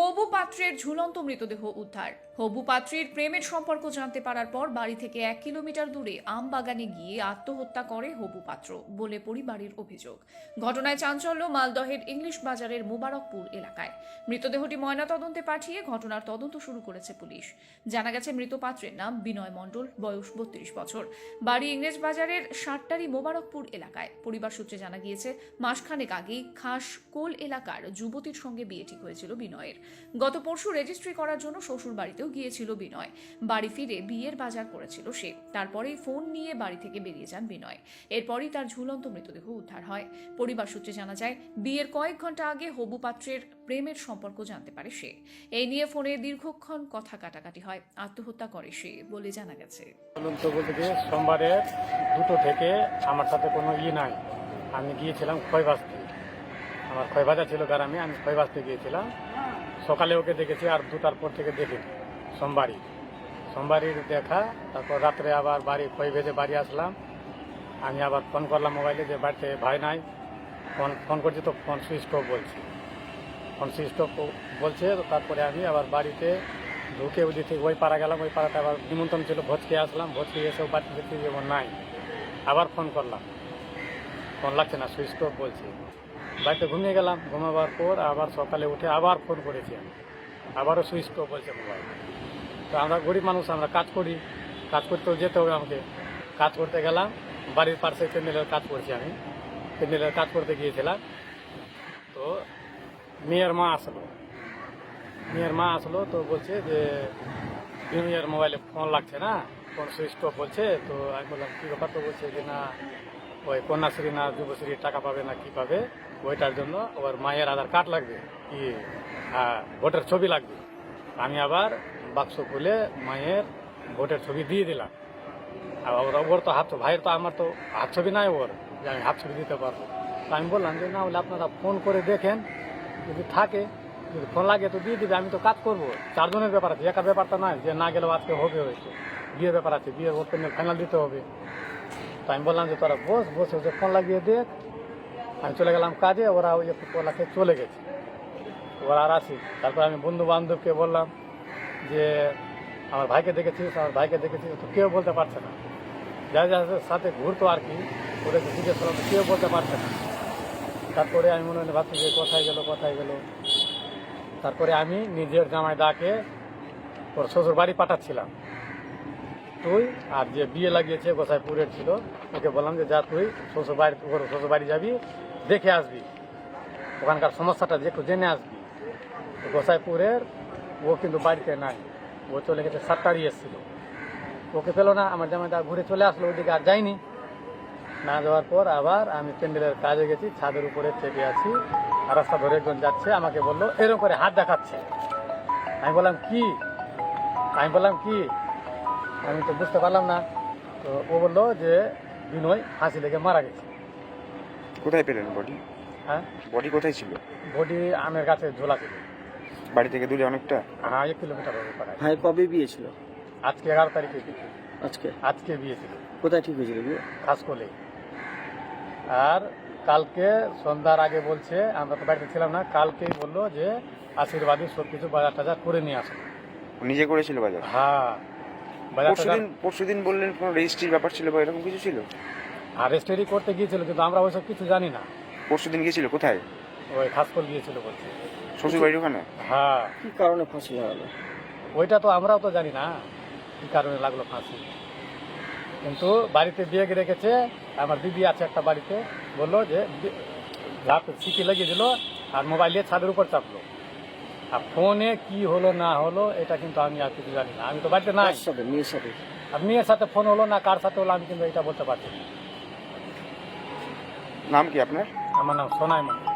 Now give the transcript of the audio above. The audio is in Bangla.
হবু পাত্রের ঝুলন্ত মৃতদেহ উদ্ধার। হবু পাত্রের প্রেমের সম্পর্ক জানতে পারার পর বাড়ি থেকে এক কিলোমিটার দূরে আম বাগানে গিয়ে আত্মহত্যা করে হবু পাত্র বলে পরিবারের অভিযোগ। ঘটনায় চাঞ্চল্য মালদহের ইংলিশ বাজারের মোবারকপুর এলাকায়। মৃতদেহটি ময়নাতদন্তে পাঠিয়ে ঘটনার তদন্ত শুরু করেছে পুলিশ। জানা গেছে, মৃত পাত্রের নাম বিনয় মণ্ডল, বয়স বত্রিশ বছর। বাড়ি ইংরেজ বাজারের সাতটারি মোবারকপুর এলাকায়। পরিবার সূত্রে জানা গিয়েছে, মাসখানেক আগেই খাস কোল এলাকার যুবতীর সঙ্গে বিয়ে ঠিক হয়েছিল বিনয়ের। গত পরশু রেজিস্ট্রি করার জন্য শ্বশুর বাড়িতেও গিয়েছিল বিনয়। বাড়ি ফিরে বিয়ের বাজার করেছিল সে। তারপরেই ফোন নিয়ে বাড়ি থেকে বেরিয়ে যান বিনয়। এরপরই তার ঝুলন্ত মৃতদেহ উদ্ধার হয়। পরিবার সূত্রে জানা যায়, বিয়ের কয়েক ঘণ্টা আগে হবু পাত্রের প্রেমের সম্পর্ক জানতে পারে সে। এই নিয়ে ফোনে দীর্ঘক্ষণ কথা কাটাকাটি হয়। আত্মহত্যা করে সে বলে জানা গেছে। বলুন তো বলতে গিয়ে সোমবারে দুটো থেকে আমার সাথে কোনো ই নাই। আমি গিয়েছিলাম খয়বাস্তি আমার খয়বাজা ছিল গ্রামে, আমি খয়বাস্তি গিয়েছিলাম। সকালে ওকে দেখেছি আর দু তারপর থেকে দেখিনি। সোমবারই। সোমবারই দেখা, তারপর রাত্রে আবার বাড়ি খয় ভেজে বাড়ি আসলাম। আমি আবার ফোন করলাম মোবাইলে যে বাড়িতে ভাই নাই। ফোন ফোন করছি তো ফোন সুইচ অফ বলছে। ফোন সুইচ অফ বলছে তো তারপরে আমি আবার বাড়িতে ঢুকে ওই থেকে ওই পাড়া গেলাম, ওই পাড়াতে আবার নিমন্ত্রণ ছিল ভোজ খেয়ে আসলাম ভোজ খেয়ে এসেও বাড়িতে দেখতে যেমন নাই। আবার ফোন করলাম। ফোন লাগছে না সুইচ অফ বলছে। বাড়িতে ঘুমিয়ে গেলাম, ঘুমাবার পর আবার সকালে উঠে আবার ফোন করেছি আমি। আবারও সুইচ অফ বলছে মোবাইল তো আমরা গরিব মানুষ, আমরা কাজ করি। কাজ করতেও যেতে হবে আমাকে। কাজ করতে গেলাম, বাড়ির পাশে প্যান্ডেলের কাজ করছি আমি। প্যান্ডেলের কাজ করতে গিয়েছিলাম। তো মেয়ের মা আসলো। মেয়ের মা আসলো তো বলছে যে মেয়ের মোবাইলে ফোন লাগছে না? ফোন সুইচ অফ বলছে। তো আমি বললাম, কী ব্যাপার? তো বলছে যে, না, ওই কন্যাশ্রী না, যুবশ্রী টাকা পাবে না, কি পাবে? ওইটার জন্য ওর মায়ের আধার কার্ড লাগবে। কি? হ্যাঁ ভোটের ছবি লাগবে। আমি আবার বাক্স খুলে মায়ের ভোটের ছবি দিয়ে দিলাম। আর ওর ওর তো হাত ভাইয়ের তো আমার তো হাত ছবি নাই ওর, যে আমি হাত ছবি দিতে পারব। তো আমি বললাম যে, না হলে আপনারা ফোন করে দেখেন। যদি থাকে, যদি ফোন লাগে তো দিয়ে দিবে। আমি তো কাজ করব। চারজনের ব্যাপার আছে, একার ব্যাপারটা নয় যে না গেলেও আজকে হবে হয়েছে বিয়ের ব্যাপার আছে, বিয়ের ওর ফাইনাল দিতে হবে। তো আমি বললাম যে, তোরা বস, বসে বসে ফোন লাগিয়ে দেখ। আমি চলে গেলাম কাজে, ওরা ওই একটু পোলাকে চলে গেছে। ওরা আর আসি তারপর আমি বন্ধু বান্ধবকে বললাম যে আমার ভাইকে দেখেছিস, আমার ভাইকে দেখেছিস, তো কেউ বলতে পারছে না। যা যাদের সাথে ঘুরতো আর কি, ওদেরকে জিজ্ঞেস করলাম কেউ বলতে পারছে না। তারপরে আমি মনে মনে ভাবছি যে কোথায় গেলো, কোথায় গেল। তারপরে আমি নিজের জামাই দাকে ওর শ্বশুর বাড়ি পাঠাচ্ছিলাম। তুই আর যে বিয়ে লাগিয়েছে গোসাইপুরের ছিল, ওকে বললাম যে যা তুই শ্বশুর বাড়ি, ওর শ্বশুর বাড়ি যাবি, দেখে আসবি। ওখানকার সমস্যাটা যে একটু জেনে আসবি। গোসাইপুরের ও কিন্তু বাড়িতে নাই। ও চলে গেছে সাতটারি এসেছিল। ওকে পেল না আমার জামাইদা ঘুরে চলে আসলো ওইদিকে আর যাইনি না যাওয়ার পর আবার আমি প্যান্ডেলের কাজে গেছি ছাদের উপরে চেপে আছি আর রাস্তা ধরে একজন যাচ্ছে আমাকে বলল এরকম করে হাত দেখাচ্ছে। আমি বললাম কি? আমি বললাম কি? আমি তো বুঝতে পারলাম না। তো ও বলল যে বিনয় হাসি লেগে মারা গেছে। কোথায় পেলেন বডি? হ্যাঁ? বডি কোথায় ছিল? বডি আমের গাছে ঝোলা ছিল। বাড়ি থেকে দূরে অনেকটা? হ্যাঁ এক কিলোমিটার হবে পাড়ায়। ভাই কবে বিয়ে ছিল? আজকে এগারো তারিখে বিয়ে। আজকে? আজকে বিয়ে ছিল। কোথায় ঠিক হয়েছিল বিয়ে? খাস করলে আর কালকে সন্ধ্যার আগে বলছে আমরা তো বাড়িতে ছিলাম না কালকেই বলল যে আশীর্বাদী সব কিছু বাজার টাজার করে নিয়ে আসো। নিজে করেছিল বাজার? হ্যাঁ। বাজার টাজার পরশুদিন পরশুদিন বললেন কোনো রেজিস্ট্রির ব্যাপার ছিল বা এরকম কিছু ছিল? আর রেজিস্ট্রি করতে গিয়েছিল কিন্তু আমরা ওইসব কিছু জানি না। পরশুদিন গিয়েছিল কোথায়? ওই খাস করে গিয়েছিল বলছে। শ্বশুর বাড়ির ওখানে? হ্যাঁ। কি কারণে ফাঁসি লাগালো? ওইটা তো আমরাও তো জানি না কি কারণে লাগল ফাঁসি। কিন্তু বাড়িতে বিয়ে রেখেছে আমার দিদি আছে একটা বাড়িতে বলল যে রাত সিটি লাগিয়ে দিল আর মোবাইল দিয়ে ছাদের উপর চাপলো। আর ফোনে কি হলো না হলো এটা কিন্তু আমি আর কিছু জানি না। আমি তো বাড়িতে না সাথে? মেয়ের সাথে? আর মেয়ের সাথে ফোন হলো না কার সাথে হলো আমি কিন্তু এটা বলতে পারছি না। নাম কি আপনার? আমার নাম সোনাই মন্দির